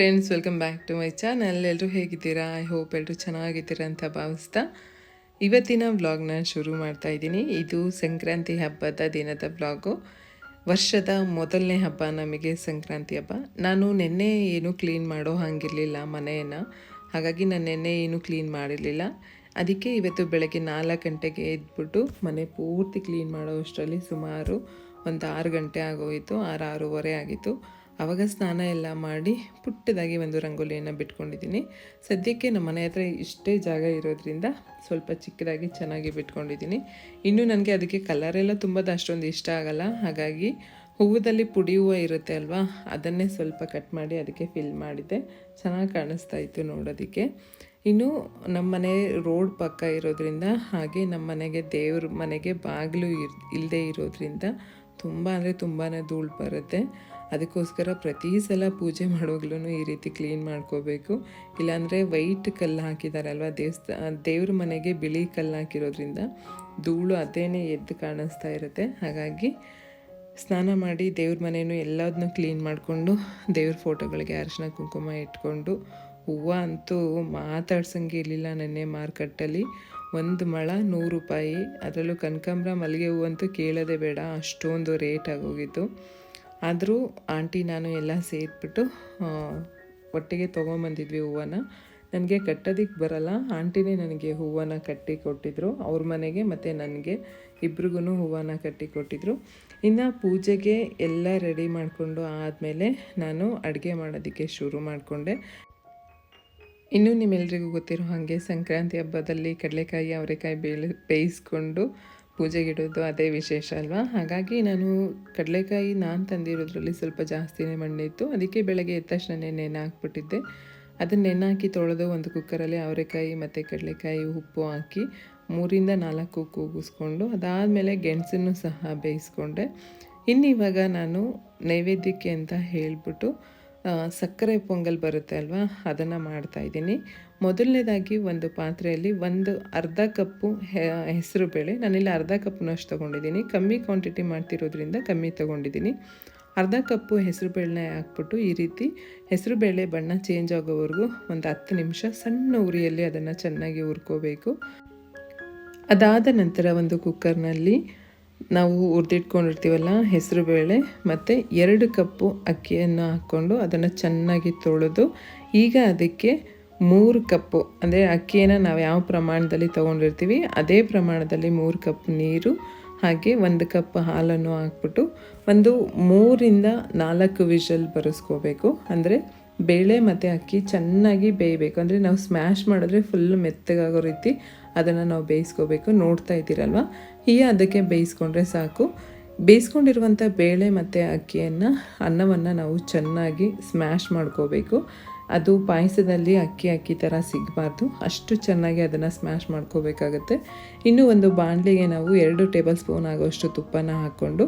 Friends welcome back to my channel ಎಲ್ಲರೂ ಹೇಗಿದ್ದೀರಾ? I hope ಎಲ್ಲರೂ ಚೆನ್ನಾಗಿದ್ದೀರಾ ಅಂತ ಭಾವಿಸ್ತಾ ಇವತ್ತಿನ ವ್ಲಾಗ್ನ ಶುರು ಮಾಡ್ತಾ ಇದ್ದೀನಿ. ಇದು ಸಂಕ್ರಾಂತಿ ಹಬ್ಬದ ದಿನದ ವ್ಲಾಗು ವರ್ಷದ ಮೊದಲನೇ ಹಬ್ಬ ನಮಗೆ ಸಂಕ್ರಾಂತಿ ಹಬ್ಬ. ನಾನು ನಿನ್ನೆ ಏನು ಕ್ಲೀನ್ ಮಾಡೋ ಹಾಗಿರಲಿಲ್ಲ ಮನೆಯನ್ನು. ಹಾಗಾಗಿ ನಾನು ನಿನ್ನೆ ಏನು ಕ್ಲೀನ್ ಮಾಡಿರಲಿಲ್ಲ. ಅದಕ್ಕೆ ಇವತ್ತು ಬೆಳಗ್ಗೆ ನಾಲ್ಕು ಗಂಟೆಗೆ ಎದ್ಬಿಟ್ಟು ಮನೆ ಪೂರ್ತಿ ಕ್ಲೀನ್ ಮಾಡೋ ಅಷ್ಟರಲ್ಲಿ ಸುಮಾರು ಒಂದು ಆರು ಗಂಟೆ ಆಗೋಯಿತು. ಆರು ಆರೂವರೆ ಆಗಿತ್ತು. ಆವಾಗ ಸ್ನಾನ ಎಲ್ಲ ಮಾಡಿ ಪುಟ್ಟದಾಗಿ ಒಂದು ರಂಗೋಲಿಯನ್ನು ಬಿಟ್ಕೊಂಡಿದ್ದೀನಿ. ಸದ್ಯಕ್ಕೆ ನಮ್ಮ ಮನೆ ಹತ್ರ ಇಷ್ಟೇ ಜಾಗ ಇರೋದ್ರಿಂದ ಸ್ವಲ್ಪ ಚಿಕ್ಕದಾಗಿ ಚೆನ್ನಾಗಿ ಬಿಟ್ಕೊಂಡಿದ್ದೀನಿ. ಇನ್ನು ನನಗೆ ಅದಕ್ಕೆ ಕಲರೆಲ್ಲ ತುಂಬದ ಅಷ್ಟೊಂದು ಇಷ್ಟ ಆಗಲ್ಲ. ಹಾಗಾಗಿ ಹೂವದಲ್ಲಿ ಪುಡಿ ಹೂವು ಇರುತ್ತೆ ಅಲ್ವಾ? ಅದನ್ನೇ ಸ್ವಲ್ಪ ಕಟ್ ಮಾಡಿ ಅದಕ್ಕೆ ಫಿಲ್ ಮಾಡಿದ್ದೆ. ಚೆನ್ನಾಗಿ ಕಾಣಿಸ್ತಾ ಇತ್ತು ನೋಡೋದಕ್ಕೆ. ಇನ್ನು ನಮ್ಮ ಮನೆ ರೋಡ್ ಪಕ್ಕ ಇರೋದ್ರಿಂದ ಹಾಗೆ ನಮ್ಮ ಮನೆಗೆ ದೇವ್ರ ಮನೆಗೆ ಬಾಗಿಲು ಇರ್ ಇಲ್ಲದೆ ಇರೋದ್ರಿಂದ ತುಂಬ ಅಂದರೆ ತುಂಬಾ ಧೂಳು ಬರುತ್ತೆ. ಅದಕ್ಕೋಸ್ಕರ ಪ್ರತಿ ಸಲ ಪೂಜೆ ಮಾಡುವಾಗ್ಲೂ ಈ ರೀತಿ ಕ್ಲೀನ್ ಮಾಡ್ಕೋಬೇಕು. ಇಲ್ಲಾಂದರೆ ವೈಟ್ ಕಲ್ಲು ಹಾಕಿದಾರಲ್ವ ದೇವಸ್ಥಾನ ದೇವ್ರ ಮನೆಗೆ ಬಿಳಿ ಕಲ್ಲು ಹಾಕಿರೋದ್ರಿಂದ ಧೂಳು ಅದೇನೇ ಎದ್ದು ಕಾಣಿಸ್ತಾ ಇರುತ್ತೆ. ಹಾಗಾಗಿ ಸ್ನಾನ ಮಾಡಿ ದೇವ್ರ ಮನೆಯೂ ಎಲ್ಲದನ್ನು ಕ್ಲೀನ್ ಮಾಡಿಕೊಂಡು ದೇವ್ರ ಫೋಟೋಗಳಿಗೆ ಅರಿಶಿನ ಕುಂಕುಮ ಇಟ್ಕೊಂಡು ಹೂವು ಅಂತೂ ಮಾತಾಡ್ಸಂಗೆ ಇರಲಿಲ್ಲ ನೆನ್ನೆ ಮಾರ್ಕೆಟಲ್ಲಿ ಒಂದು ಮೊಳ ನೂರು ರೂಪಾಯಿ. ಅದರಲ್ಲೂ ಕನಕಾಂಬ್ರ ಮಲ್ಲಿಗೆ ಹೂವು ಅಂತೂ ಕೇಳೋದೇ ಬೇಡ, ಅಷ್ಟೊಂದು ರೇಟ್ ಆಗೋಗಿತ್ತು. ಆದರೂ ಆಂಟಿ ನಾನು ಎಲ್ಲ ಸೇರಿಬಿಟ್ಟು ಒಟ್ಟಿಗೆ ತೊಗೊಂಬಂದಿದ್ವಿ ಹೂವನ್ನ. ನನಗೆ ಕಟ್ಟೋದಕ್ಕೆ ಬರಲ್ಲ, ಆಂಟಿನೇ ನನಗೆ ಹೂವನ್ನು ಕಟ್ಟಿ ಕೊಟ್ಟಿದ್ರು. ಅವ್ರ ಮನೆಗೆ ಮತ್ತು ನನಗೆ ಇಬ್ರಿಗೂ ಹೂವನ್ನು ಕಟ್ಟಿ ಕೊಟ್ಟಿದ್ರು. ಇನ್ನು ಪೂಜೆಗೆ ಎಲ್ಲ ರೆಡಿ ಮಾಡಿಕೊಂಡು ಆದಮೇಲೆ ನಾನು ಅಡುಗೆ ಮಾಡೋದಕ್ಕೆ ಶುರು ಮಾಡಿಕೊಂಡೆ. ಇನ್ನು ನಿಮ್ಮೆಲ್ಲರಿಗೂ ಗೊತ್ತಿರೋ ಹಾಗೆ ಸಂಕ್ರಾಂತಿ ಹಬ್ಬದಲ್ಲಿ ಕಡಲೆಕಾಯಿ, ಅವರೆಕಾಯಿ ಬೇಳೆ ಬೇಯಿಸ್ಕೊಂಡು ಪೂಜೆಗಿಡೋದು ಅದೇ ವಿಶೇಷ ಅಲ್ವಾ? ಹಾಗಾಗಿ ನಾನು ಕಡಲೆಕಾಯಿ ನಾನು ತಂದಿರೋದ್ರಲ್ಲಿ ಸ್ವಲ್ಪ ಜಾಸ್ತಿನೇ ಮಣ್ಣಿತ್ತು. ಅದಕ್ಕೆ ಬೆಳಗ್ಗೆ ಎದ್ದ ತಕ್ಷಣ ನೆನೆ ಹಾಕ್ಬಿಟ್ಟಿದ್ದೆ. ಅದನ್ನ ನೆನೆ ಹಾಕಿ ತೊಳೆದು ಒಂದು ಕುಕ್ಕರಲ್ಲಿ ಅವರೆಕಾಯಿ ಮತ್ತು ಕಡಲೆಕಾಯಿ ಉಪ್ಪು ಹಾಕಿ ಮೂರಿಂದ ನಾಲ್ಕು ಕೂಗಿಸ್ಕೊಂಡು ಅದಾದಮೇಲೆ ಗೆಣಸನ್ನು ಸಹ ಬೇಯಿಸ್ಕೊಂಡೆ. ಇನ್ನು ಇವಾಗ ನಾನು ನೈವೇದ್ಯಕ್ಕೆ ಅಂತ ಹೇಳಿಬಿಟ್ಟು ಸಕ್ಕರೆ ಪೊಂಗಲ್ ಬರುತ್ತೆ ಅಲ್ವಾ? ಅದನ್ನು ಮಾಡ್ತಾಯಿದ್ದೀನಿ ಮೊದಲನೇದಾಗಿ ಒಂದು ಪಾತ್ರೆಯಲ್ಲಿ ಒಂದು ಅರ್ಧ ಕಪ್ಪು ಹೆಸರು ಬೇಳೆ. ನಾನಿಲ್ಲಿ ಅರ್ಧ ಕಪ್ನಷ್ಟು ತೊಗೊಂಡಿದ್ದೀನಿ. ಕಮ್ಮಿ ಕ್ವಾಂಟಿಟಿ ಮಾಡ್ತಿರೋದ್ರಿಂದ ಕಮ್ಮಿ ತೊಗೊಂಡಿದ್ದೀನಿ. ಅರ್ಧ ಕಪ್ಪು ಹೆಸರು ಬೇಳೆನ ಹಾಕ್ಬಿಟ್ಟು ಈ ರೀತಿ ಹೆಸರು ಬೇಳೆ ಬಣ್ಣ ಚೇಂಜ್ ಆಗೋವರೆಗೂ ಒಂದು ಹತ್ತು ನಿಮಿಷ ಸಣ್ಣ ಉರಿಯಲ್ಲಿ ಅದನ್ನು ಚೆನ್ನಾಗಿ ಹುರ್ಕೋಬೇಕು. ಅದಾದ ನಂತರ ಒಂದು ಕುಕ್ಕರ್ನಲ್ಲಿ ನಾವು ಹುರಿದಿಟ್ಕೊಂಡಿರ್ತೀವಲ್ಲ ಹೆಸರು ಬೇಳೆ, ಮತ್ತು ಎರಡು ಕಪ್ಪು ಅಕ್ಕಿಯನ್ನು ಹಾಕ್ಕೊಂಡು ಅದನ್ನು ಚೆನ್ನಾಗಿ ತೊಳೆದು, ಈಗ ಅದಕ್ಕೆ ಮೂರು ಕಪ್ಪು, ಅಂದರೆ ಅಕ್ಕಿಯನ್ನು ನಾವು ಯಾವ ಪ್ರಮಾಣದಲ್ಲಿ ತೊಗೊಂಡಿರ್ತೀವಿ, ಅದೇ ಪ್ರಮಾಣದಲ್ಲಿ ಮೂರು ಕಪ್ ನೀರು, ಹಾಗೆ ಒಂದು ಕಪ್ ಹಾಲನ್ನು ಹಾಕ್ಬಿಟ್ಟು ಒಂದು ಮೂರಿಂದ ನಾಲ್ಕು ವಿಷಲ್ ಬರೆಸ್ಕೋಬೇಕು. ಅಂದರೆ ಬೇಳೆ ಮತ್ತು ಅಕ್ಕಿ ಚೆನ್ನಾಗಿ ಬೇಯಬೇಕು. ಅಂದರೆ ನಾವು ಸ್ಮ್ಯಾಶ್ ಮಾಡಿದ್ರೆ ಫುಲ್ ಮೆತ್ತಗಾಗೋ ರೀತಿ ಅದನ್ನು ನಾವು ಬೇಯಿಸ್ಕೋಬೇಕು. ನೋಡ್ತಾ ಇದ್ದೀರಲ್ವ? ಹೀಗೆ ಅದಕ್ಕೆ ಬೇಯಿಸ್ಕೊಂಡ್ರೆ ಸಾಕು. ಬೇಯಿಸ್ಕೊಂಡಿರುವಂಥ ಬೇಳೆ ಮತ್ತು ಅಕ್ಕಿಯನ್ನು, ಅನ್ನವನ್ನು ನಾವು ಚೆನ್ನಾಗಿ ಸ್ಮ್ಯಾಶ್ ಮಾಡ್ಕೋಬೇಕು. ಅದು ಪಾಯಸದಲ್ಲಿ ಅಕ್ಕಿ ಅಕ್ಕಿ ಥರ ಸಿಗಬಾರ್ದು. ಅಷ್ಟು ಚೆನ್ನಾಗಿ ಅದನ್ನು ಸ್ಮ್ಯಾಶ್ ಮಾಡ್ಕೋಬೇಕಾಗತ್ತೆ. ಇನ್ನು ಒಂದು ಬಾಣಲಿಗೆ ನಾವು ಎರಡು ಟೇಬಲ್ ಸ್ಪೂನ್ ಆಗೋಷ್ಟು ತುಪ್ಪನ ಹಾಕ್ಕೊಂಡು,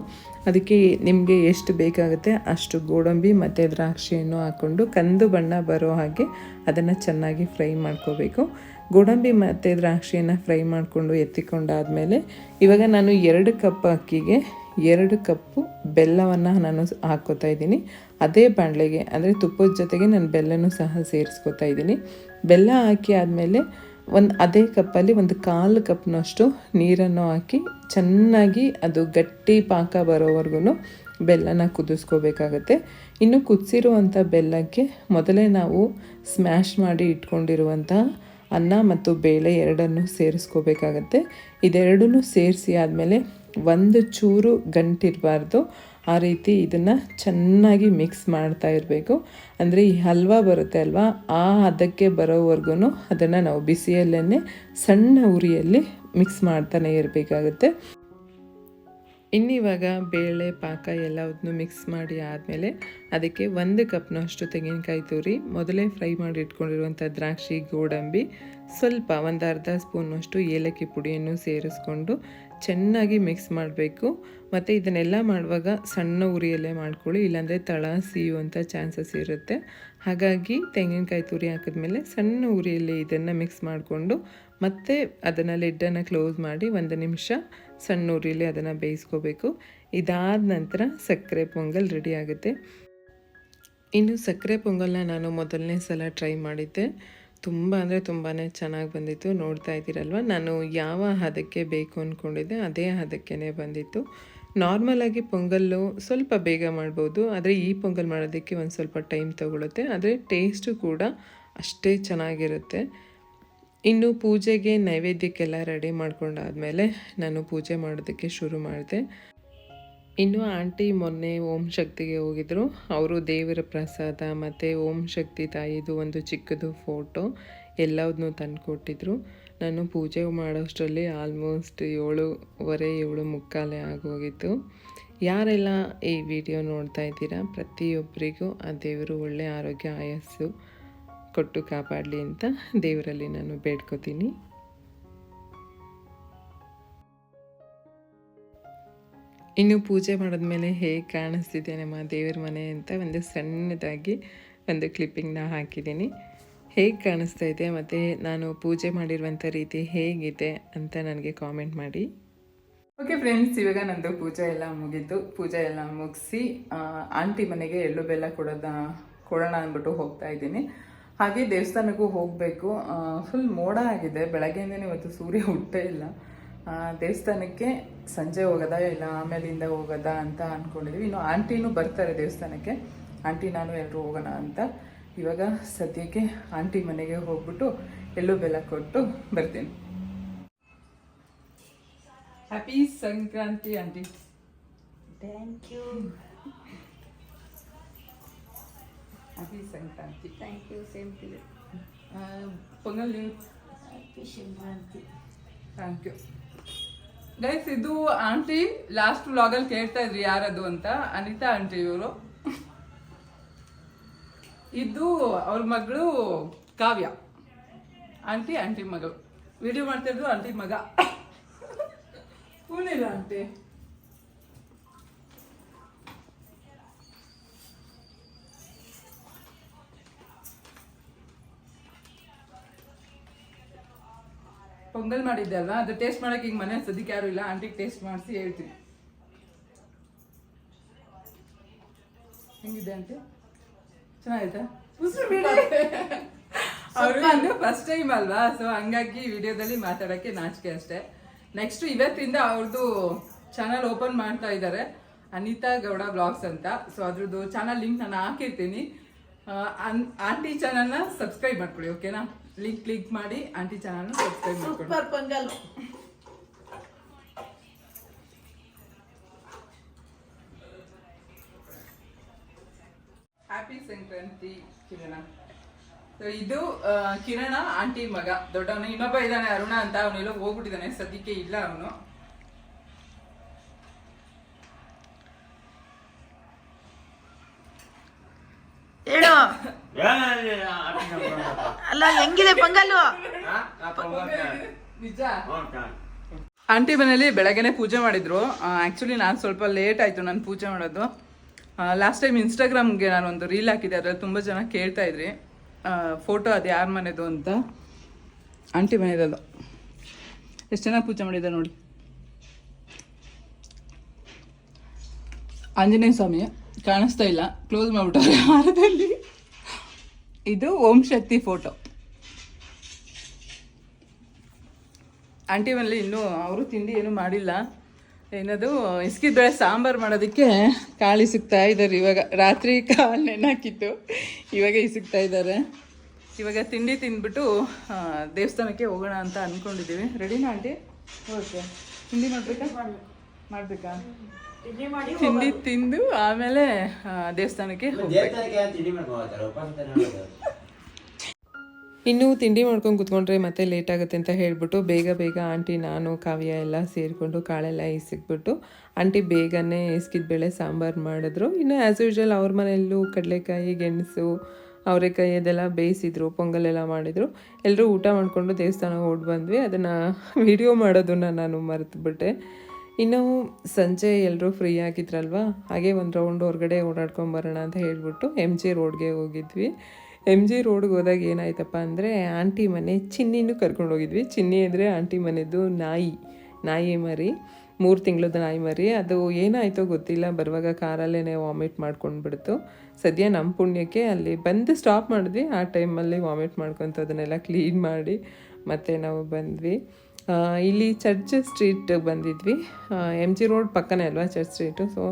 ಅದಕ್ಕೆ ನಿಮಗೆ ಎಷ್ಟು ಬೇಕಾಗುತ್ತೆ ಅಷ್ಟು ಗೋಡಂಬಿ ಮತ್ತು ದ್ರಾಕ್ಷಿಯನ್ನು ಹಾಕ್ಕೊಂಡು ಕಂದು ಬಣ್ಣ ಬರೋ ಹಾಗೆ ಅದನ್ನು ಚೆನ್ನಾಗಿ ಫ್ರೈ ಮಾಡ್ಕೋಬೇಕು. ಗೋಡಂಬಿ ಮತ್ತು ದ್ರಾಕ್ಷಿಯನ್ನು ಫ್ರೈ ಮಾಡಿಕೊಂಡು ಎತ್ತಿಕೊಂಡಾದಮೇಲೆ ಇವಾಗ ನಾನು ಎರಡು ಕಪ್ ಅಕ್ಕಿಗೆ ಎರಡು ಕಪ್ಪು ಬೆಲ್ಲವನ್ನು ನಾನು ಹಾಕ್ಕೋತಾ ಇದ್ದೀನಿ. ಅದೇ ಬಾಣಲೆಗೆ, ಅಂದರೆ ತುಪ್ಪದ ಜೊತೆಗೆ ನಾನು ಬೆಲ್ಲನೂ ಸಹ ಸೇರಿಸ್ಕೊತಾ ಇದ್ದೀನಿ. ಬೆಲ್ಲ ಹಾಕಿ ಆದಮೇಲೆ ಒಂದು ಅದೇ ಕಪ್ಪಲ್ಲಿ ಒಂದು ಕಾಲು ಕಪ್ನಷ್ಟು ನೀರನ್ನು ಹಾಕಿ ಚೆನ್ನಾಗಿ ಅದು ಗಟ್ಟಿ ಪಾಕ ಬರೋವರೆಗೂ ಬೆಲ್ಲನ ಕುದಿಸ್ಕೋಬೇಕಾಗತ್ತೆ. ಇನ್ನು ಕುದಿಸಿರುವಂಥ ಬೆಲ್ಲಕ್ಕೆ ಮೊದಲೇ ನಾವು ಸ್ಮ್ಯಾಶ್ ಮಾಡಿ ಇಟ್ಕೊಂಡಿರುವಂಥ ಅನ್ನ ಮತ್ತು ಬೇಳೆ ಎರಡನ್ನು ಸೇರಿಸ್ಕೋಬೇಕಾಗತ್ತೆ. ಇದೆರಡನ್ನೂ ಸೇರಿಸಿ ಆದಮೇಲೆ ಒಂದು ಚೂರು ಗಂಟಿರಬಾರ್ದು. ಆ ರೀತಿ ಇದನ್ನು ಚೆನ್ನಾಗಿ ಮಿಕ್ಸ್ ಮಾಡ್ತಾ ಇರಬೇಕು. ಅಂದರೆ ಈ ಹಲ್ವಾ ಬರುತ್ತೆ ಅಲ್ವಾ? ಆ ಹದಕ್ಕೆ ಬರೋವರೆಗೂ ಅದನ್ನು ನಾವು ಬಿಸಿಯಲ್ಲೇ ಸಣ್ಣ ಉರಿಯಲ್ಲಿ ಮಿಕ್ಸ್ ಮಾಡ್ತಾನೆ ಇರಬೇಕಾಗುತ್ತೆ. ಇನ್ನಿವಾಗ ಬೇಳೆ, ಪಾಕ ಎಲ್ಲವನ್ನೂ ಮಿಕ್ಸ್ ಮಾಡಿ ಆದಮೇಲೆ ಅದಕ್ಕೆ ಒಂದು ಕಪ್ನಷ್ಟು ತೆಂಗಿನಕಾಯಿ ತುರಿ, ಮೊದಲೇ ಫ್ರೈ ಮಾಡಿ ಇಟ್ಕೊಂಡಿರುವಂಥ ದ್ರಾಕ್ಷಿ, ಗೋಡಂಬಿ, ಸ್ವಲ್ಪ ಒಂದು ಅರ್ಧ ಸ್ಪೂನಷ್ಟು ಏಲಕ್ಕಿ ಪುಡಿಯನ್ನು ಸೇರಿಸ್ಕೊಂಡು ಚೆನ್ನಾಗಿ ಮಿಕ್ಸ್ ಮಾಡಬೇಕು. ಮತ್ತು ಇದನ್ನೆಲ್ಲ ಮಾಡುವಾಗ ಸಣ್ಣ ಉರಿಯಲ್ಲೇ ಮಾಡ್ಕೊಳ್ಳಿ, ಇಲ್ಲಾಂದರೆ ತಳ ಸೀಯುವಂಥ ಚಾನ್ಸಸ್ ಇರುತ್ತೆ. ಹಾಗಾಗಿ ತೆಂಗಿನಕಾಯಿ ತುರಿ ಹಾಕಿದ್ಮೇಲೆ ಸಣ್ಣ ಉರಿಯಲ್ಲಿ ಇದನ್ನು ಮಿಕ್ಸ್ ಮಾಡಿಕೊಂಡು ಮತ್ತೆ ಅದನ್ನು ಲಿಡ್ಡನ್ನು ಕ್ಲೋಸ್ ಮಾಡಿ ಒಂದು ನಿಮಿಷ ಸಣ್ಣ ಊರಿಲಿ ಅದನ್ನು ಬೇಯಿಸ್ಕೋಬೇಕು. ಇದಾದ ನಂತರ ಸಕ್ಕರೆ ಪೊಂಗಲ್ ರೆಡಿ ಆಗುತ್ತೆ. ಇನ್ನು ಸಕ್ಕರೆ ಪೊಂಗಲ್ನ ನಾನು ಮೊದಲನೇ ಸಲ ಟ್ರೈ ಮಾಡಿದ್ದೆ. ತುಂಬ ಅಂದರೆ ತುಂಬಾ ಚೆನ್ನಾಗಿ ಬಂದಿತ್ತು. ನೋಡ್ತಾ ಇದ್ದೀರಲ್ವ? ನಾನು ಯಾವ ಹದಕ್ಕೆ ಬೇಕು ಅಂದ್ಕೊಂಡಿದ್ದೆ ಅದೇ ಹದಕ್ಕೆ ಬಂದಿತ್ತು. ನಾರ್ಮಲಾಗಿ ಪೊಂಗಲ್ಲು ಸ್ವಲ್ಪ ಬೇಗ ಮಾಡ್ಬೋದು. ಆದರೆ ಈ ಪೊಂಗಲ್ ಮಾಡೋದಕ್ಕೆ ಒಂದು ಸ್ವಲ್ಪ ಟೈಮ್ ತಗೊಳುತ್ತೆ. ಆದರೆ ಟೇಸ್ಟು ಕೂಡ ಅಷ್ಟೇ ಚೆನ್ನಾಗಿರುತ್ತೆ. ಇನ್ನು ಪೂಜೆಗೆ ನೈವೇದ್ಯಕ್ಕೆಲ್ಲ ರೆಡಿ ಮಾಡ್ಕೊಂಡಾದ್ಮೇಲೆ ನಾನು ಪೂಜೆ ಮಾಡೋದಕ್ಕೆ ಶುರು ಮಾಡಿದೆ. ಇನ್ನು ಆಂಟಿ ಮೊನ್ನೆ ಓಂ ಶಕ್ತಿಗೆ ಹೋಗಿದ್ರು. ಅವರು ದೇವರ ಪ್ರಸಾದ ಮತ್ತು ಓಂ ಶಕ್ತಿ ತಾಯಿದು ಒಂದು ಚಿಕ್ಕದು ಫೋಟೋ ಎಲ್ಲದನ್ನೂ ತಂದು ಕೊಟ್ಟಿದ್ರು ನಾನು ಪೂಜೆ ಮಾಡೋಷ್ಟರಲ್ಲಿ ಆಲ್ಮೋಸ್ಟ್ ಏಳುವರೆ, ಏಳು ಮುಕ್ಕಾಲೆ ಆಗೋಗಿತ್ತು. ಯಾರೆಲ್ಲ ಈ ವಿಡಿಯೋ ನೋಡ್ತಾ ಇದ್ದೀರಾ, ಪ್ರತಿಯೊಬ್ಬರಿಗೂ ಆ ದೇವರು ಒಳ್ಳೆಯ ಆರೋಗ್ಯ, ಆಯಸ್ಸು ಕೊಟ್ಟು ಕಾಪಾಡಲಿ ಅಂತ ದೇವರಲ್ಲಿ ನಾನು ಬೇಡ್ಕೋತೀನಿ. ಇನ್ನು ಪೂಜೆ ಮಾಡಿದ್ಮೇಲೆ ಹೇಗೆ ಕಾಣಿಸ್ತಿದೆ ನಮ್ಮ ದೇವ್ರ ಮನೆ ಅಂತ ಒಂದು ಸಣ್ಣದಾಗಿ ಒಂದು ಕ್ಲಿಪ್ಪಿಂಗ್ನ ಹಾಕಿದ್ದೀನಿ. ಹೇಗೆ ಕಾಣಿಸ್ತಾ ಇದೆ ಮತ್ತು ನಾನು ಪೂಜೆ ಮಾಡಿರುವಂಥ ರೀತಿ ಹೇಗಿದೆ ಅಂತ ನನಗೆ ಕಾಮೆಂಟ್ ಮಾಡಿ. ಓಕೆ ಫ್ರೆಂಡ್ಸ್ ಇವಾಗ ನಂದು ಪೂಜೆ ಎಲ್ಲ ಮುಗೀತು. ಪೂಜೆ ಎಲ್ಲ ಮುಗಿಸಿ ಆಂಟಿ ಮನೆಗೆ ಎಳ್ಳು ಬೆಲ್ಲ ಕೊಡೋದ, ಕೊಡೋಣ ಅಂದ್ಬಿಟ್ಟು ಹೋಗ್ತಾ ಇದ್ದೀನಿ. ಹಾಗೆ ದೇವಸ್ಥಾನಕ್ಕೂ ಹೋಗಬೇಕು. ಫುಲ್ ಮೋಡ ಆಗಿದೆ. ಬೆಳಗ್ಗೆಯಿಂದನೇ ಇವತ್ತು ಸೂರ್ಯ ಹುಟ್ಟೇ ಇಲ್ಲ. ದೇವಸ್ಥಾನಕ್ಕೆ ಸಂಜೆ ಹೋಗೋದಾ ಇಲ್ಲ ಆಮೇಲಿಂದ ಹೋಗೋದಾ ಅಂತ ಅಂದ್ಕೊಂಡಿದ್ವಿ ಇನ್ನು ಆಂಟಿನೂ ಬರ್ತಾರೆ ದೇವಸ್ಥಾನಕ್ಕೆ. ಆಂಟಿ ನಾನು ಎಲ್ಲರೂ ಹೋಗೋಣ ಅಂತ. ಇವಾಗ ಸದ್ಯಕ್ಕೆ ಆಂಟಿ ಮನೆಗೆ ಹೋಗ್ಬಿಟ್ಟು ಎಳ್ಳು ಬೆಲ್ಲ ಕೊಟ್ಟು ಬರ್ತೀನಿ. Happy Sankranti aunty. Thank you. Happy Sankranti Thank you, same to you. Pongal ನೀವು Happy Shankranti. Thank you guys ಇದು ಆಂಟಿ ಲಾಸ್ಟ್ ವ್ಲಾಗಲ್ಲಿ ಕೇಳ್ತಾ ಇದ್ರಿ ಯಾರದು ಅಂತ. ಅನಿತಾ ಆಂಟಿ ಇವರು. ಇದು ಅವ್ರ ಮಗಳು ಕಾವ್ಯ. ಆಂಟಿ ಆಂಟಿ ಮಗಳು. ವಿಡಿಯೋ ಮಾಡ್ತಿದ್ರು ಆಂಟಿ ಮಗ. ಕೂನಿಲ್ಲ ಆಂಟಿ. ಪೊಂಗಲ್ ಮಾಡಿದ್ದೆ ಅಲ್ವಾ? ಅದು ಟೇಸ್ಟ್ ಮಾಡಕ್ಕೆ ಈಗ ಮನೆ ಸದ್ಯಕ್ಕೆ ಯಾರು ಇಲ್ಲ. ಆಂಟಿಗೆ ಟೇಸ್ಟ್ ಮಾಡಿಸಿ ಹೇಳ್ತೀನಿ. ಹೆಂಗಿದೆ ಆಂಟಿ ಚೆನ್ನಾಗೈತಾ? ಉಸಿರು ಅವರು ಅಂದ್ರೆ ಫಸ್ಟ್ ಟೈಮ್ ಅಲ್ವಾ? ಸೊ ಹಂಗಾಗಿ ವಿಡಿಯೋದಲ್ಲಿ ಮಾತಾಡಕ್ಕೆ ನಾಚಿಕೆ ಅಷ್ಟೇ. ನೆಕ್ಸ್ಟ್ ಇವತ್ತಿಂದ ಅವ್ರದ್ದು ಚಾನಲ್ ಓಪನ್ ಮಾಡ್ತಾ ಇದ್ದಾರೆ. ಅನಿತಾ ಗೌಡ ಬ್ಲಾಗ್ಸ್ ಅಂತ. ಸೊ ಅದ್ರದ್ದು ಚಾನಲ್ ಲಿಂಕ್ ನಾನು ಹಾಕಿರ್ತೀನಿ. ಆಂಟಿ ಚಾನಲ್ನ ಸಬ್ಸ್ಕ್ರೈಬ್ ಮಾಡ್ಕೊಳ್ಳಿ ಓಕೆನಾ ಲಿಂಕ್ ಕ್ಲಿಕ್ ಮಾಡಿ ಆಂಟಿ ಚಾನಲ್ನ subscribe Super Pongal. Happy Sankranti ಕಿರಣ ಸೊ ಇದು ಕಿರಣ ಆಂಟಿ ಮಗ. ದೊಡ್ಡವನು ಇನ್ನೊಬ್ಬ ಇದ್ದಾನೆ ಅರುಣ ಅಂತ ಅವನೆಲ್ಲ ಹೋಗ್ಬಿಟ್ಟಿದ್ದಾನೆ. ಸದ್ಯಕ್ಕೆ ಇಲ್ಲ ಅವನು. ಅಲ್ಲ ಹೆಂಗಿದೆ ಪೊಂಗಲ್ಲು? ಆಂಟಿ ಮನೇಲಿ ಬೆಳಗ್ಗೆನೆ ಪೂಜೆ ಮಾಡಿದ್ರು. ಆ್ಯಕ್ಚುಲಿ ನಾನು ಸ್ವಲ್ಪ ಲೇಟ್ ಆಯ್ತು ನಾನು ಪೂಜೆ ಮಾಡೋದು. ಲಾಸ್ಟ್ ಟೈಮ್ ಇನ್ಸ್ಟಾಗ್ರಾಮ್ಗೆ ನಾನು ಒಂದು ರೀಲ್ ಹಾಕಿದ್ದೆ ಅದ್ರಲ್ಲಿ ತುಂಬ ಜನ ಕೇಳ್ತಾ ಇದ್ರಿ. ಫೋಟೋ ಅದು ಯಾರ ಮನೆದು ಅಂತ. ಆಂಟಿ ಮನೆಯದು ಎಷ್ಟು ಚೆನ್ನಾಗಿ ಪೂಜೆ ಮಾಡಿದ್ದೆ ನೋಡಿ. ಆಂಜನೇಯ ಸ್ವಾಮಿ ಕಾಣಿಸ್ತಾ ಇಲ್ಲ. ಕ್ಲೋಸ್ ಮಾಡ್ಬಿಟ್ಟವ್ರೆ ಹಾರದಲ್ಲಿ ಇದು ಓಂ ಶಕ್ತಿ ಫೋಟೋ ಆಂಟಿ ಮನೇಲಿ ಇನ್ನೂ ಅವರು ತಿಂಡಿ ಏನು ಮಾಡಿಲ್ಲ. ಏನದು ಇಸ್ಕಿದ ಬೇಳೆ ಸಾಂಬಾರು ಮಾಡೋದಕ್ಕೆ ಕಾಳು ಸಿಗ್ತಾ ಇದ್ದಾರೆ ಇವಾಗ ರಾತ್ರಿ ಕಾಳು ನೆನಾಕಿತ್ತು ಇವಾಗ ಇಸುಕ್ತಾ ಇದ್ದಾರೆ ಇವಾಗ ತಿಂಡಿ ತಿಂದ್ಬಿಟ್ಟು ದೇವಸ್ಥಾನಕ್ಕೆ ಹೋಗೋಣ ಅಂತ ಅಂದ್ಕೊಂಡಿದ್ದೀವಿ ರೆಡಿನಾ ಆಂಟಿ? ಓಕೆ. ತಿಂಡಿ ಮಾಡಬೇಕಾ? ಮಾಡಬೇಕಾ? ತಿಂಡಿ ಮಾಡಿ ತಿಂಡಿ ತಿಂದು ಆಮೇಲೆ ದೇವಸ್ಥಾನಕ್ಕೆ ಹೋಗ್ಬೇಕು. ಇನ್ನು ತಿಂಡಿ ಮಾಡ್ಕೊಂಡು ಕುತ್ಕೊಂಡ್ರೆ ಮತ್ತೆ ಲೇಟ್ ಆಗುತ್ತೆ ಅಂತ ಹೇಳ್ಬಿಟ್ಟು ಬೇಗ ಬೇಗ ಆಂಟಿ, ನಾನು, ಕಾವ್ಯ ಎಲ್ಲ ಸೇರಿಕೊಂಡು ಕಾಳೆಲ್ಲ ಇಸಿಕ್ಬಿಟ್ಟು ಆಂಟಿ ಬೇಗನೆ ಇಸ್ಕಿದ ಬೇಳೆ ಸಾಂಬಾರು ಮಾಡಿದ್ರು. ಇನ್ನು ಆ್ಯಸ್ ಯೂಶ್ವಲ್ ಅವ್ರ ಮನೆಯಲ್ಲೂ ಕಡಲೆಕಾಯಿ, ಗೆಣಸು, ಅವರೆಕಾಯಿ ಅದೆಲ್ಲ ಬೇಯಿಸಿದ್ರು ಪೊಂಗಲ್ ಎಲ್ಲ ಮಾಡಿದರು. ಎಲ್ಲರೂ ಊಟ ಮಾಡಿಕೊಂಡು ದೇವಸ್ಥಾನ ಓಡ್ ಬಂದ್ವಿ. ಅದನ್ನು ವಿಡಿಯೋ ಮಾಡೋದನ್ನು ನಾನು ಮರೆತುಬಿಟ್ಟೆ. ಇನ್ನು ಸಂಜೆ ಎಲ್ಲರೂ ಫ್ರೀ ಆಗಿದ್ರಲ್ವ? ಹಾಗೆ ಒಂದು ರೌಂಡ್ ಹೊರಗಡೆ ಓಡಾಡ್ಕೊಂಡು ಬರೋಣ ಅಂತ ಹೇಳಿಬಿಟ್ಟು ಎಂ ಜಿ ರೋಡ್ಗೆ ಹೋಗಿದ್ವಿ. ಎಂ ಜಿ ರೋಡ್ಗೆ ಹೋದಾಗ ಏನಾಯ್ತಪ್ಪ ಅಂದರೆ ಆಂಟಿ ಮನೆ ಚಿನ್ನಿನೂ ಕರ್ಕೊಂಡು ಹೋಗಿದ್ವಿ. ಚಿನ್ನಿ ಅಂದರೆ ಆಂಟಿ ಮನೆದು ನಾಯಿ ನಾಯಿ ಮರಿ, ಮೂರು ತಿಂಗಳದ ನಾಯಿ ಮರಿ. ಅದು ಏನಾಯಿತೋ ಗೊತ್ತಿಲ್ಲ. ಬರುವಾಗ ಕಾರಲ್ಲೇ ವಾಮಿಟ್ ಮಾಡ್ಕೊಂಡು ಬಿಡ್ತು ಸದ್ಯ ನಮ್ಮ ಪುಣ್ಯಕ್ಕೆ ಅಲ್ಲಿ ಬಂದು ಸ್ಟಾಪ್ ಮಾಡಿದ್ವಿ. ಆ ಟೈಮಲ್ಲಿ ವಾಮಿಟ್ ಮಾಡ್ಕೊತ ಅದನ್ನೆಲ್ಲ ಕ್ಲೀನ್ ಮಾಡಿ ಮತ್ತೆ ನಾವು ಬಂದ್ವಿ. ಇಲ್ಲಿ ಚರ್ಚ್ ಸ್ಟ್ರೀಟ್ ಬಂದಿದ್ವಿ. ಎಂ ಜಿ ರೋಡ್ ಪಕ್ಕನೇ ಅಲ್ವಾ ಚರ್ಚ್ ಸ್ಟ್ರೀಟು? ಸೊ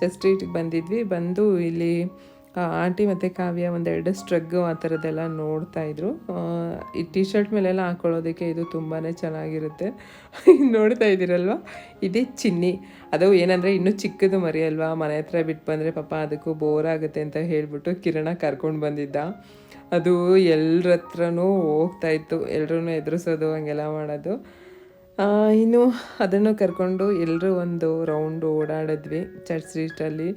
ಚರ್ಚ್ ಸ್ಟ್ರೀಟಿಗೆ ಬಂದಿದ್ವಿ. ಬಂದು ಇಲ್ಲಿ ಆಂಟಿ ಮತ್ತು ಕಾವ್ಯ ಒಂದೆರಡು ಸ್ಟ್ರಗ್ಗು ಆ ಥರದ್ದೆಲ್ಲ ನೋಡ್ತಾಯಿದ್ರು ಈ ಟಿ ಶರ್ಟ್ ಮೇಲೆಲ್ಲ ಹಾಕೊಳ್ಳೋದಕ್ಕೆ ಇದು ತುಂಬಾ ಚೆನ್ನಾಗಿರುತ್ತೆ. ನೋಡ್ತಾ ಇದ್ದೀರಲ್ವ? ಇದೇ ಚಿನ್ನಿ. ಅದು ಏನಂದರೆ ಇನ್ನೂ ಚಿಕ್ಕದು ಮರಿ ಅಲ್ವಾ? ಮನೆ ಹತ್ರ ಬಿಟ್ಟು ಬಂದರೆ ಪಾಪ ಅದಕ್ಕೂ ಬೋರ್ ಆಗುತ್ತೆ ಅಂತ ಹೇಳಿಬಿಟ್ಟು ಕಿರಣ ಕರ್ಕೊಂಡು ಬಂದಿದ್ದ. ಅದು ಎಲ್ಲರ ಹತ್ರನೂ ಹೋಗ್ತಾ ಇತ್ತು. ಎಲ್ಲರೂ ಎದುರಿಸೋದು, ಹಂಗೆಲ್ಲ ಮಾಡೋದು. ಇನ್ನು ಅದನ್ನು ಕರ್ಕೊಂಡು ಎಲ್ಲರೂ ಒಂದು ರೌಂಡ್ ಓಡಾಡಿದ್ವಿ. ಚರ್ಚ್ ಸ್ಟ್ರೀಟಲ್ಲಿ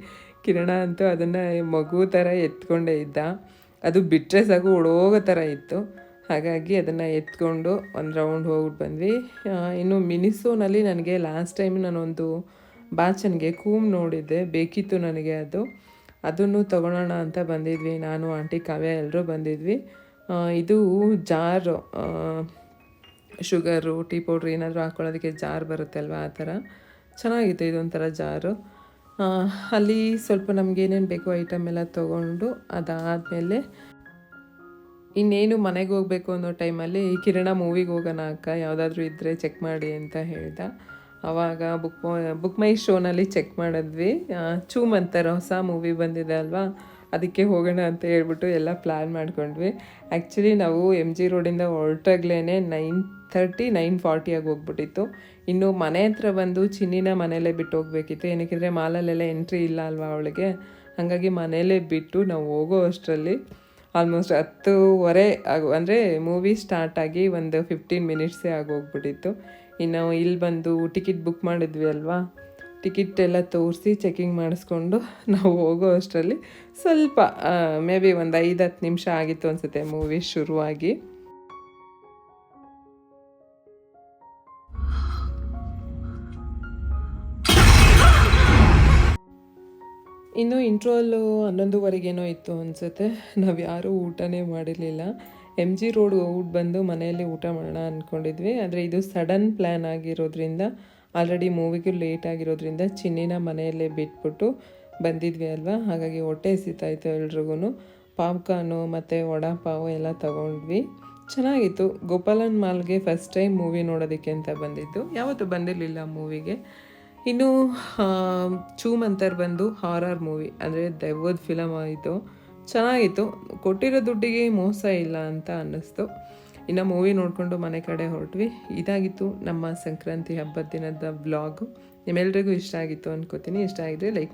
ಕಿರಣ ಅಂತೂ ಅದನ್ನು ಮಗು ಥರ ಎತ್ಕೊಂಡೇ ಇದ್ದ. ಅದು ಬಿಟ್ಟರೆ ಸಾಕು ಓಡೋಗೋ ಥರ ಇತ್ತು. ಹಾಗಾಗಿ ಅದನ್ನು ಎತ್ಕೊಂಡು ಒಂದು ರೌಂಡ್ ಹೋಗ್ಬಿಟ್ಟು ಬಂದ್ವಿ. ಇನ್ನು ಮಿನಿಸೋನಲ್ಲಿ ನನಗೆ ಲಾಸ್ಟ್ ಟೈಮ್ ನಾನೊಂದು ಬಾಚನ್ಗೆ ಕೂಮ್ ನೋಡಿದ್ದೆ. ಬೇಕಿತ್ತು ನನಗೆ ಅದು. ಅದನ್ನು ತಗೊಳ್ಳೋಣ ಅಂತ ಬಂದಿದ್ವಿ. ನಾನು, ಆಂಟಿ, ಕಾವ್ಯ ಎಲ್ಲರೂ ಬಂದಿದ್ವಿ. ಇದು ಜಾರು ಶುಗರು, ಟೀ ಪೌಡ್ರ್ ಏನಾದರೂ ಹಾಕ್ಕೊಳ್ಳೋದಕ್ಕೆ ಜಾರ್ ಬರುತ್ತೆ ಅಲ್ವಾ ಆ ಥರ ಚೆನ್ನಾಗಿತ್ತು ಇದೊಂಥರ ಜಾರು. ಅಲ್ಲಿ ಸ್ವಲ್ಪ ನಮ್ಗೆ ಏನೇನು ಬೇಕು ಐಟಮ್ ಎಲ್ಲ ತೊಗೊಂಡು ಅದಾದಮೇಲೆ ಇನ್ನೇನು ಮನೆಗೆ ಹೋಗಬೇಕು ಅನ್ನೋ ಟೈಮಲ್ಲಿ ಕಿರಣ ಮೂವಿಗೆ ಹೋಗೋಣ ಅಕ್ಕ, ಯಾವುದಾದ್ರೂ ಇದ್ದರೆ ಚೆಕ್ ಮಾಡಿ ಅಂತ ಹೇಳಿದ. ಆವಾಗ ಬುಕ್ ಬುಕ್ ಮೈ ಶೋನಲ್ಲಿ ಚೆಕ್ ಮಾಡಿದ್ವಿ. ಚೂಮ್ ಅಂತಾರೆ ಹೊಸ ಮೂವಿ ಬಂದಿದೆ ಅಲ್ವಾ? ಅದಕ್ಕೆ ಹೋಗೋಣ ಅಂತ ಹೇಳ್ಬಿಟ್ಟು ಎಲ್ಲ ಪ್ಲ್ಯಾನ್ ಮಾಡ್ಕೊಂಡ್ವಿ. ಆ್ಯಕ್ಚುಲಿ ನಾವು ಎಂ ಜಿ ರೋಡಿಂದ ಹೊರಟಾಗ್ಲೇ ನೈನ್ ಥರ್ಟಿ ನೈನ್ ಫಾರ್ಟಿಯಾಗಿ ಹೋಗ್ಬಿಟ್ಟಿತ್ತು. ಇನ್ನು ಮನೆ ಹತ್ರ ಬಂದು ಚಿನ್ನಿನ ಮನೆಯಲ್ಲೇ ಬಿಟ್ಟು ಹೋಗ್ಬೇಕಿತ್ತು. ಏನಕ್ಕೆಂದರೆ ಮಾಲಲ್ಲೆಲ್ಲ ಎಂಟ್ರಿ ಇಲ್ಲ ಅಲ್ವಾ ಅವಳಿಗೆ? ಹಾಗಾಗಿ ಮನೆಯಲ್ಲೇ ಬಿಟ್ಟು ನಾವು ಹೋಗೋ ಅಷ್ಟರಲ್ಲಿ ಆಲ್ಮೋಸ್ಟ್ ಹತ್ತೂವರೆ ಆಗು, ಅಂದರೆ ಮೂವಿ ಸ್ಟಾರ್ಟ್ ಆಗಿ ಒಂದು ಫಿಫ್ಟೀನ್ ಮಿನಿಟ್ಸೇ ಆಗೋಗ್ಬಿಟ್ಟಿತ್ತು. ಇನ್ನು ಇಲ್ಲಿ ಬಂದು ಟಿಕೆಟ್ ಬುಕ್ ಮಾಡಿದ್ವಿ ಅಲ್ವಾ? ಟಿಕೆಟ್ ಎಲ್ಲ ತೋರಿಸಿ ಚೆಕಿಂಗ್ ಮಾಡಿಸ್ಕೊಂಡು ನಾವು ಹೋಗೋ ಅಷ್ಟರಲ್ಲಿ ಸ್ವಲ್ಪ ಮೇ ಬಿ ಒಂದು ಐದು ಹತ್ತು ನಿಮಿಷ ಆಗಿತ್ತು ಅನಿಸುತ್ತೆ ಮೂವಿ ಶುರುವಾಗಿ. ಇನ್ನು ಇಂಟ್ರೋಲು ಹನ್ನೊಂದುವರೆಗೇನೋ ಇತ್ತು ಅನಿಸುತ್ತೆ. ನಾವು ಯಾರೂ ಊಟನೇ ಮಾಡಿರಲಿಲ್ಲ. ಎಂ ಜಿ ರೋಡ್ ಊಟ ಬಂದು ಮನೆಯಲ್ಲಿ ಊಟ ಮಾಡೋಣ ಅಂದ್ಕೊಂಡಿದ್ವಿ ಆದರೆ ಇದು ಸಡನ್ ಪ್ಲ್ಯಾನ್ ಆಗಿರೋದ್ರಿಂದ ಆಲ್ರೆಡಿ ಮೂವಿಗೂ ಲೇಟ್ ಆಗಿರೋದ್ರಿಂದ ಚಿನ್ನಿನ ಮನೆಯಲ್ಲೇ ಬಿಟ್ಬಿಟ್ಟು ಬಂದಿದ್ವಿ ಅಲ್ವಾ? ಹಾಗಾಗಿ ಹೊಟ್ಟೆ ಹಸಿತಾಯಿತ್ತು ಎಲ್ರಿಗೂ ಪಾಪ್ಕಾರ್ನು ಮತ್ತು ವಡಾ ಪಾವು ಎಲ್ಲ ತಗೊಂಡ್ವಿ. ಚೆನ್ನಾಗಿತ್ತು. ಗೋಪಾಲನ್ ಮಾಲ್ಗೆ ಫಸ್ಟ್ ಟೈಮ್ ಮೂವಿ ನೋಡೋದಕ್ಕೆ ಅಂತ ಬಂದಿದ್ದು. ಯಾವತ್ತೂ ಬಂದಿರಲಿಲ್ಲ ಮೂವಿಗೆ ಇನ್ನು ಚೂ ಚೂಮ್ ಅಂತಾರೆ ಬಂದು ಹಾರರ್ ಮೂವಿ ಅಂದರೆ ದೆವ್ವದ ಫಿಲಮ್ ಆಯಿತು ಚೆನ್ನಾಗಿತ್ತು. ಕೊಟ್ಟಿರೋ ದುಡ್ಡಿಗೆ ಮೋಸ ಇಲ್ಲ ಅಂತ ಅನ್ನಿಸ್ತು. ಇನ್ನು ಮೂವಿ ನೋಡಿಕೊಂಡು ಮನೆ ಕಡೆ ಹೊರಟ್ವಿ. ಇದಾಗಿತ್ತು ನಮ್ಮ ಸಂಕ್ರಾಂತಿ ಹಬ್ಬದ ದಿನದ ಬ್ಲಾಗು ನಿಮ್ಮೆಲ್ರಿಗೂ ಇಷ್ಟ ಆಗಿತ್ತು ಅನ್ಕೋತೀನಿ. ಇಷ್ಟ ಆಗಿದ್ರೆ ಲೈಕ್